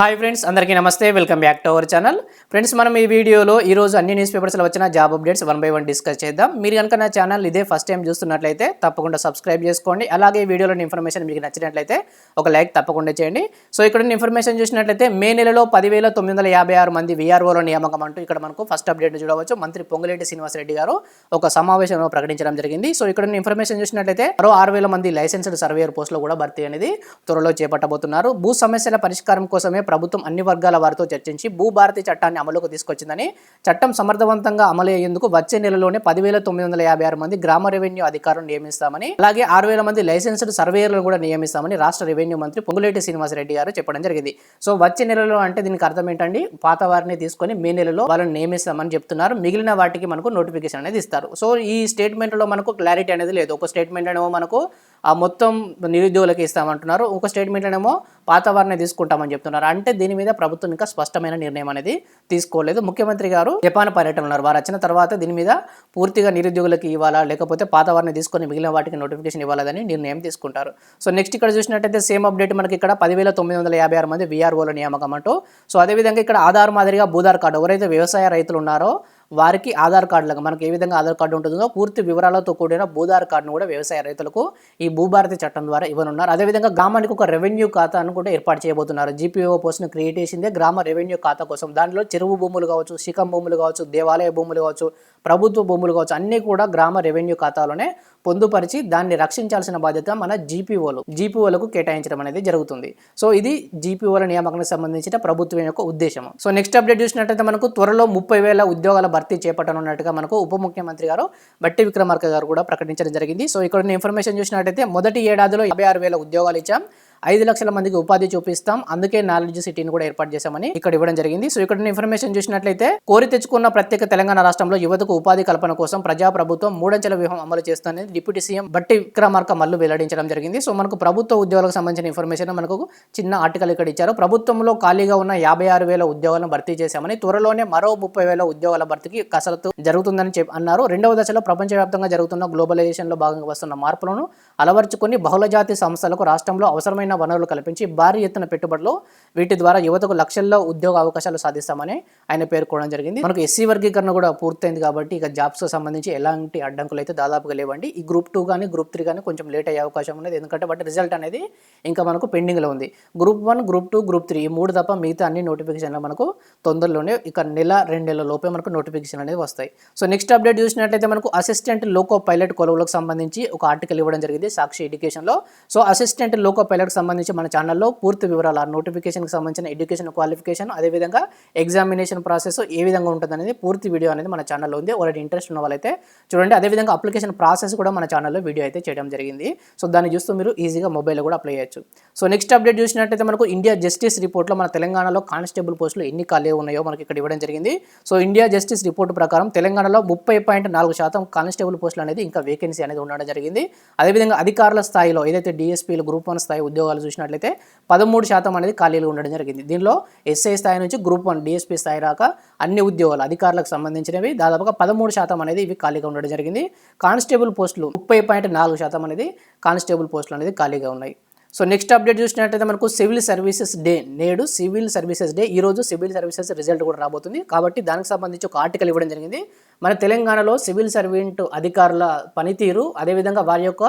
Hi friends అందరికీ నమస్తే. Welcome back to our channel. Friends మనం ఈ వీడియోలో ఈ రోజు అన్ని న్యూస్ పేపర్స్లో వచ్చిన job updates one by one discuss చేద్దాం. మీరు కనుక నా ఛానల్ ఇదే ఫస్ట్ టైం చూస్తున్నట్లయితే తప్పకుండా సబ్స్క్రైబ్ చేసుకోండి. అలాగే ఈ వీడియోలోని ఇన్ఫర్మేషన్ మీకు నచ్చినట్లయితే ఒక లైక్ తప్పకుండా చేయండి. సో ఇక్కడ ఇన్ఫర్మేషన్ చూసినట్లయితే మే నెలలో పదివేల తొమ్మిది వందల యాభై ఆరు మంది విఆర్ఓల నియామకం అంటూ ఇక్కడ మనకు ఫస్ట్ అప్డేట్ చూడవచ్చు. మంత్రి పొంగులేటి శ్రీనివాసరెడ్డి గారు ఒక సమావేశంలో ప్రకటించడం జరిగింది. సో ఇక్కడ ఇన్ఫర్మేషన్ చూసినట్లయితే మరో ఆరు వేల మంది లైసెన్స్డ్ సర్వేయర్ పోస్టులో కూడా భర్తీ అనేది త్వరలో చేపట్టబోతున్నారు. భూ సమస్యల పరిష్కారం కోసమే ప్రభుత్వం అన్ని వర్గాల వారితో చర్చించి భూభారతి చట్టాన్ని అమలుకు తీసుకొచ్చిందని చట్టం సమర్థవంతంగా అమలు అయ్యేందుకు వచ్చే నెలలోనే పదివేల తొమ్మిది వందల యాభై ఆరు మంది గ్రామ రెవెన్యూ అధికారులను నియమిస్తామని అలాగే ఆరు వేల మంది లైసెన్స్డ్ సర్వేయర్లను కూడా నియమిస్తామని రాష్ట్ర రెవెన్యూ మంత్రి పొంగులేటి శ్రీనివాసరెడ్డి గారు చెప్పడం జరిగింది. సో వచ్చే నెలలో అంటే దీనికి అర్థం ఏంటండి? పాత వారిని తీసుకొని మే నెలలో వాళ్ళని నియమిస్తామని చెప్తున్నారు. మిగిలిన వాటికి మనకు నోటిఫికేషన్ అనేది ఇస్తారు. సో ఈ స్టేట్మెంట్లో మనకు క్లారిటీ అనేది లేదు. ఒక స్టేట్మెంట్ ఏమో మనకు ఆ మొత్తం నిరుద్యోగులకు ఇస్తామంటున్నారు. ఒక స్టేట్మెంట్ ఏమో పాత వారిని తీసుకుంటామని చెప్తున్నారు. అంటే దీని మీద ప్రభుత్వం ఇంకా స్పష్టమైన నిర్ణయం అనేది తీసుకోలేదు. ముఖ్యమంత్రి గారు జపాన్ పర్యటన ఉన్నారు వారు వచ్చిన తర్వాత దీని మీద పూర్తిగా నిరుద్యోగులకు ఇవ్వాలా లేకపోతే పాత వారిని తీసుకొని మిగిలిన వాటికి నోటిఫికేషన్ ఇవ్వాలని నిర్ణయం తీసుకుంటారు. సో నెక్స్ట్ ఇక్కడ చూసినట్టయితే సేమ్ అప్డేట్ మనకి ఇక్కడ పదివేల తొమ్మిది వందల యాభై ఆరు మంది విఆర్ఓల నియామకం అంటూ. సో అదేవిధంగా ఇక్కడ ఆధార్ మాదిరిగా భూధార్ కార్డు ఎవరైతే వ్యవసాయ రైతులు ఉన్నారో వారికి ఆధార్ కార్డులకు మనకి ఏ విధంగా ఆధార్ కార్డు ఉంటుందో పూర్తి వివరాలతో కూడిన భూధార్ కార్డును కూడా వ్యవసాయ రైతులకు ఈ భూభారతి చట్టం ద్వారా ఇవ్వనున్నారు. అదేవిధంగా గ్రామానికి ఒక రెవెన్యూ ఖాతాను కూడా ఏర్పాటు చేయబోతున్నారు. జీపీఓ పోస్ట్ను క్రియేట్ చేసిందే గ్రామ రెవెన్యూ ఖాతా కోసం. దానిలో చెరువు భూములు కావచ్చు శిఖం భూములు కావచ్చు దేవాలయ భూములు కావచ్చు ప్రభుత్వ భూములు కావచ్చు అన్నీ కూడా గ్రామ రెవెన్యూ ఖాతాలోనే పొందుపరిచి దాన్ని రక్షించాల్సిన బాధ్యత మన జీపీఓలు జీపీఓలకు కేటాయించడం అనేది జరుగుతుంది. సో ఇది జీపీఓల నియామకానికి సంబంధించిన ప్రభుత్వం యొక్క ఉద్దేశం సో నెక్స్ట్ అప్డేట్ చూసినట్టయితే మనకు త్వరలో ముప్పై వేల ఉద్యోగాల భర్తీ చేపట్టనున్నట్టుగా మనకు ఉప ముఖ్యమంత్రి గారు బట్టి విక్రమార్క గారు కూడా ప్రకటించడం జరిగింది. సో ఇక్కడ ఇన్ఫర్మేషన్ చూసినట్టయితే మొదటి ఏడాదిలో యాభై ఆరు వేల ఉద్యోగాలు ఇచ్చాం. ఐదు లక్షల మందికి ఉపాధి చూపిస్తాం. అందుకే నాలెడ్జ్ సిటీని కూడా ఏర్పాటు చేశామని ఇక్కడ ఇవ్వడం జరిగింది. సో ఇక్కడ ఇన్ఫర్మేషన్ చూసినట్లయితే కోరి తెచ్చుకున్న ప్రత్యేక తెలంగాణ రాష్ట్రంలో యువతకు ఉపాధి కల్పన కోసం ప్రజా ప్రభుత్వం మూడంచెల వ్యూహం అమలు చేస్తుందని డిప్యూటీ సీఎం బట్టి విక్రమార్క మల్లు వెల్లడించడం జరిగింది. సో మనకు ప్రభుత్వ ఉద్యోగాలకు సంబంధించిన ఇన్ఫర్మేషన్ మనకు చిన్న ఆర్టికల్ ఇక్కడ ఇచ్చారు. ప్రభుత్వంలో ఖాళీగా ఉన్న యాభై ఆరు వేల ఉద్యోగాలను భర్తీ చేశామని త్వరలోనే మరో ముప్పై వేల ఉద్యోగాల భర్తీకి కసరత్తు జరుగుతుందని చెప్పి అన్నారు. రెండవ దశలో ప్రపంచవ్యాప్తంగా జరుగుతున్న గ్లోబలైజేషన్లో భాగంగా వస్తున్న మార్పులను అలవర్చుకొని బహుళజాతి సంస్థలకు రాష్ట్రంలో అవసరమైన వనరులు కల్పించి భారీ ఎత్తున పెట్టుబడులు వీటి ద్వారా యువతకు లక్షల్లో ఉద్యోగ అవకాశాలు సాధిస్తామని ఆయన పేర్కొనడం జరిగింది. మనకు ఎస్సీ వర్గీకరణ కూడా పూర్తయింది కాబట్టి ఇక జాబ్స్ సంబంధించి ఎలాంటి అడ్డంకులు అయితే దాదాపుగా లేవండి. ఈ గ్రూప్ టూ కానీ గ్రూప్ త్రీ కానీ కొంచెం లేట్ అయ్యే అవకాశం ఉన్నది. ఎందుకంటే వాటి రిజల్ట్ అనేది ఇంకా మనకు పెండింగ్లో ఉంది. Group one group two group three ఈ మూడు తప్ప మిగతా అన్ని నోటిఫికేషన్లు మనకు తొందరలోనే ఇక నెల రెండు నెలల లోపే మనకు నోటిఫికేషన్ అనేది వస్తాయి. సో నెక్స్ట్ అప్డేట్ చూసినట్లయితే మనకు అసిస్టెంట్ లోకో పైలట్ కొలువులకు సంబంధించి ఒక ఆర్టికల్ ఇవ్వడం జరిగింది సాక్షి ఎడ్యుకేషన్లో. సో అసిస్టెంట్ లోకో పైలట్ సంబంధించి మన ఛానల్లో పూర్తి వివరాలు ఆ నోటిఫికేషన్కి సంబంధించిన ఎడ్యుకేషన్ క్వాలిఫికేషన్ అదేవిధంగా ఎగ్జామినేషన్ ప్రాసెస్ ఏ విధంగా ఉంటుందనేది పూర్తి వీడియో అనేది మన ఛానల్లో ఉంది. ఆల్రెడీ ఇంట్రెస్ట్ ఉన్న వాళ్ళైతే చూడండి. అదేవిధంగా అప్లికేషన్ ప్రాసెస్ కూడా మన ఛానల్లో వీడియో అయితే చేయడం జరిగింది. సో దాన్ని చూస్తూ మీరు ఈజీగా మొబైల్లో కూడా అప్లై చేయొచ్చు. సో నెక్స్ట్ అప్డేట్ చూసినట్టయితే మనకు ఇండియా జస్టిస్ రిపోర్ట్లో మన తెలంగాణలో కానిస్టేబుల్ పోస్టులు ఎన్ని ఖాళీ ఉన్నాయో మనకి ఇక్కడ ఇవ్వడం జరిగింది. సో ఇండియా జస్టిస్ రిపోర్ట్ ప్రకారం తెలంగాణలో ముప్పై పాయింట్ నాలుగు శాతం కానిస్టేబుల్ పోస్టులు అనేది ఇంకా వేకెన్సీ అనేది ఉండడం జరిగింది. అదేవిధంగా అధికారుల స్థాయిలో ఏదైతే డిఎస్పీలు గ్రూప్ వన్ స్థాయి ఉద్యోగాలు చూసినట్లయితే పదమూడు శాతం అనేది ఖాళీలు ఉండడం జరిగింది. దీనిలో ఎస్ఐ స్థాయి నుంచి గ్రూప్ వన్ డిఎస్పీ స్థాయి రాక అన్ని ఉద్యోగాలు అధికారులకు సంబంధించినవి దాదాపుగా పదమూడు శాతం అనేది ఇవి ఖాళీగా ఉండడం జరిగింది. కానిస్టేబుల్ పోస్టులు ముప్పై పాయింట్ నాలుగు శాతం అనేది కానిస్టేబుల్ పోస్టులు అనేది ఖాళీగా ఉన్నాయి. సో నెక్స్ట్ అప్డేట్ చూసినట్టయితే మనకు సివిల్ సర్వీసెస్ డే నేడు సివిల్ సర్వీసెస్ డే. ఈ రోజు సివిల్ సర్వీసెస్ రిజల్ట్ కూడా రాబోతుంది. కాబట్టి దానికి సంబంధించి ఒక ఆర్టికల్ ఇవ్వడం జరిగింది. మన తెలంగాణలో సివిల్ సర్వెంట్ అధికారుల పనితీరు అదేవిధంగా వారి యొక్క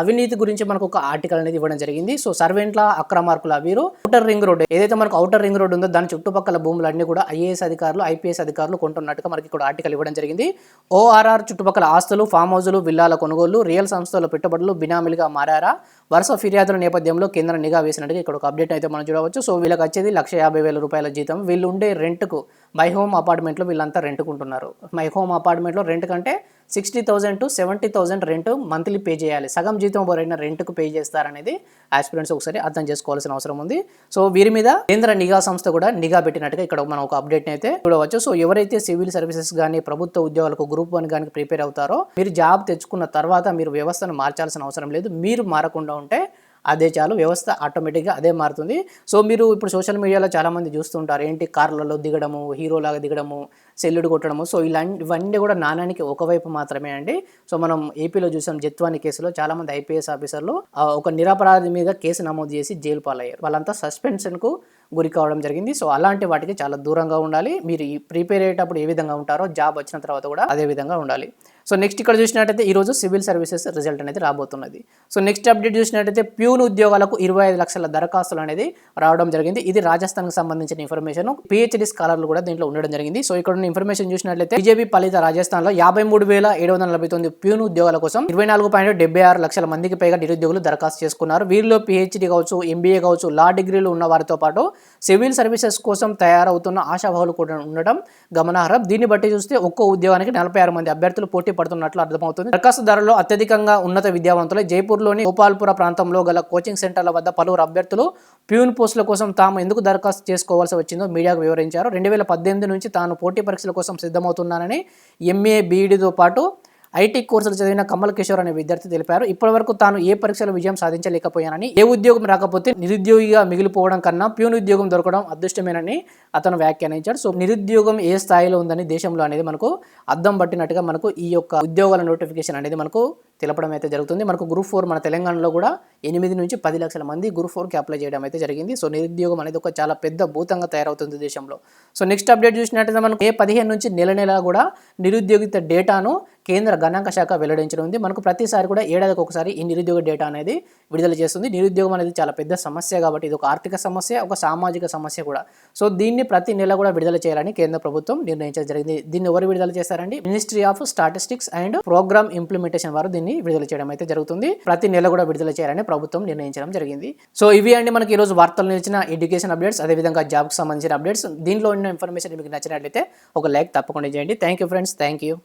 అవినీతి గురించి మనకు ఒక ఆర్టికల్ అనేది ఇవ్వడం జరిగింది. సో సర్వెంట్ల అక్రమార్కుల వీరు ఔటర్ రింగ్ రోడ్ ఏదైతే మనకు ఔటర్ రింగ్ రోడ్ ఉందో దాని చుట్టుపక్కల భూములు అన్ని కూడా ఐఏఎస్ అధికారులు ఐపీఎస్ అధికారులు కొంటున్నట్టుగా మనకి ఇక్కడ ఆర్టికల్ ఇవ్వడం జరిగింది. ఓఆర్ఆర్ చుట్టుపక్కల ఆస్తులు ఫామ్ హౌజులు విల్లాల కొనుగోలు రియల్ సంస్థల పెట్టుబడులు బినామీలుగా మారారా? వరుస ఫిర్యాదుల నేపథ్యంలో కేంద్రం నిఘా వేసినట్టుగా ఇక్కడ ఒక అప్డేట్ అయితే మనం చూడవచ్చు. సో వీళ్ళకి వచ్చేది లక్ష యాభై వేల రూపాయల జీతం. వీళ్ళు ఉండే రెంట్కు మై హోమ్ అపార్ట్మెంట్లో వీళ్ళంతా రెంట్కుంటున్నారు. మై హోమ్ అపార్ట్మెంట్లో రెంట్ కంటే sixty thousand to seventy thousand rent monthly pay చేయాలి. సగం జీతం ఎవరైనా రెంట్కు పే చేస్తారనేది ఆస్పిరెంట్స్ ఒకసారి అర్థం చేసుకోవాల్సిన అవసరం ఉంది. సో వీరి మీద కేంద్ర నిఘా సంస్థ కూడా నిఘా పెట్టినట్టుగా ఇక్కడ మనం ఒక అప్డేట్ అయితే చూడవచ్చు. సో ఎవరైతే సివిల్ సర్వీసెస్ కానీ ప్రభుత్వ ఉద్యోగాలకు గ్రూప్ వన్ కానీ ప్రిపేర్ అవుతారో మీరు జాబ్ తెచ్చుకున్న తర్వాత మీరు వ్యవస్థను మార్చాల్సిన అవసరం లేదు. మీరు మారకుండా ఉంటే అదే చాలు వ్యవస్థ ఆటోమేటిక్గా అదే మారుతుంది. సో మీరు ఇప్పుడు సోషల్ మీడియాలో చాలామంది చూస్తుంటారు ఏంటి కార్లలో దిగడము హీరోలాగా దిగడము సెల్లుడు కొట్టడము. సో ఇలాంటి ఇవన్నీ కూడా నాణానికి ఒకవైపు మాత్రమే అండి. సో మనం ఏపీలో చూసాం జత్వాని కేసులో చాలామంది ఐపీఎస్ ఆఫీసర్లు ఒక నిరపరాధి మీద కేసు నమోదు చేసి జైలు పాలయ్యారు. వాళ్ళంతా సస్పెన్షన్కు గురి కావడం జరిగింది. సో అలాంటి వాటికి చాలా దూరంగా ఉండాలి. మీరు ఈ ప్రిపేర్ అయ్యేటప్పుడు ఏ విధంగా ఉంటారో జాబ్ వచ్చిన తర్వాత కూడా అదే విధంగా ఉండాలి. సో నెక్స్ట్ ఇక్కడ చూసినట్టయితే ఈరోజు సివిల్ సర్వీసెస్ రిజల్ట్ అనేది రాబోతున్నది. సో నెక్స్ట్ అప్డేట్ చూసినట్టయితే ప్యూన్ ఉద్యోగాలకు ఇరవై ఐదు లక్షల దరఖాస్తులు అనేది రావడం జరిగింది. ఇది రాజస్థాన్కి సంబంధించిన ఇన్ఫర్మేషన్ పిహెచ్డి స్కాలర్లు కూడా దీంట్లో ఉండడం జరిగింది. సో ఇక్కడ ఉన్న ఇన్ఫర్మేషన్ చూసినట్లయితే బీజేపీ పాలిత రాజస్థాన్లో యాభై మూడు వేల ఏడు వందల నలభై తొమ్మిది ప్యూన్ ఉద్యోగాల కోసం ఇరవై నాలుగు పాయింట్ డెబ్బై ఆరు లక్షల మందికి పైగా నిరుద్యోగులు దరఖాస్తు చేసుకున్నారు. వీరిలో పిహెచ్డి కావచ్చు ఎంబీఏ కావచ్చు లా డిగ్రీలు ఉన్న వారితో పాటు సివిల్ సర్వీసెస్ కోసం తయారవుతున్న ఆశాభావులు కూడా ఉండడం గమనార్హం. దీన్ని బట్టి చూస్తే ఒక్కో ఉద్యోగానికి నలభై ఆరు మంది అభ్యర్థులు పోటీ పడుతున్నట్లు అర్థమవుతుంది. దరఖాస్తుదారులు అత్యధికంగా ఉన్నత విద్యావంతులు జైపూర్లోని గోపాల్పుర ప్రాంతంలో గల కోచింగ్ సెంటర్ల వద్ద పలువురు అభ్యర్థులు ప్యూన్ పోస్టుల కోసం తాము ఎందుకు దరఖాస్తు చేసుకోవాల్సి వచ్చిందో మీడియాకు వివరించారు. రెండు వేల పద్దెనిమిది నుంచి తాను పోటీ పరీక్షల కోసం సిద్ధమవుతున్నానని ఎంఏ బీఈడితో పాటు ఐటీ కోర్సులు చదివిన కమల్ కిషోర్ అనే విద్యార్థి తెలిపారు. ఇప్పటివరకు తాను ఏ పరీక్షలో విజయం సాధించలేకపోయానని ఏ ఉద్యోగం రాకపోతే నిరుద్యోగిగా మిగిలిపోవడం కన్నా ప్యూన్ ఉద్యోగం దొరకడం అదృష్టమేనని అతను వ్యాఖ్యానించాడు. సో నిరుద్యోగం ఏ స్థాయిలో ఉందని దేశంలో అనేది మనకు అద్దం పట్టినట్టుగా మనకు ఈ యొక్క ఉద్యోగాల నోటిఫికేషన్ అనేది మనకు తెలపడం అయితే జరుగుతుంది. మనకు గ్రూప్ ఫోర్ మన తెలంగాణలో కూడా ఎనిమిది నుంచి పది లక్షల మంది గ్రూప్ ఫోర్కి అప్లై చేయడం అయితే జరిగింది. సో నిరుద్యోగం అనేది ఒక చాలా పెద్ద భూతంగా తయారవుతుంది దేశంలో. సో నెక్స్ట్ అప్డేట్ చూసినట్టయితే మనకు ఏ పదిహేను నుంచి నెల నెల కూడా నిరుద్యోగిత డేటాను కేంద్ర గణాంక శాఖ వెల్లడించడం ఉంది మనకు ప్రతిసారి కూడా ఏడాదికి ఒకసారి ఈ నిరుద్యోగ డేటా అనేది విడుదల చేస్తుంది. నిరుద్యోగం అనేది చాలా పెద్ద సమస్య కాబట్టి ఇది ఒక ఆర్థిక సమస్య ఒక సామాజిక సమస్య కూడా. సో దీన్ని ప్రతి నెల కూడా విడుదల చేయాలని కేంద్ర ప్రభుత్వం నిర్ణయించడం జరిగింది. దీన్ని ఎవరు విడుదల చేస్తారండి ministry of statistics and programme implementation వారు దీన్ని విడుదల చేయడం అయితే జరుగుతుంది. ప్రతి నెల కూడా విడుదల చేయాలని ప్రభుత్వం నిర్ణయించడం జరిగింది. సో ఇవి అండి మనకి ఈరోజు వార్తలు నిలిచిన ఎడ్యుకేషన్ అప్డేట్స్ అదేవిధంగా జాబ్కి సంబంధించిన అప్డేట్స్. దీనిలో ఉన్న ఇన్ఫర్మేషన్ మీకు నచ్చినట్లయితే ఒక లైక్ తప్పకుండా చేయండి. Thank you friends. Thank you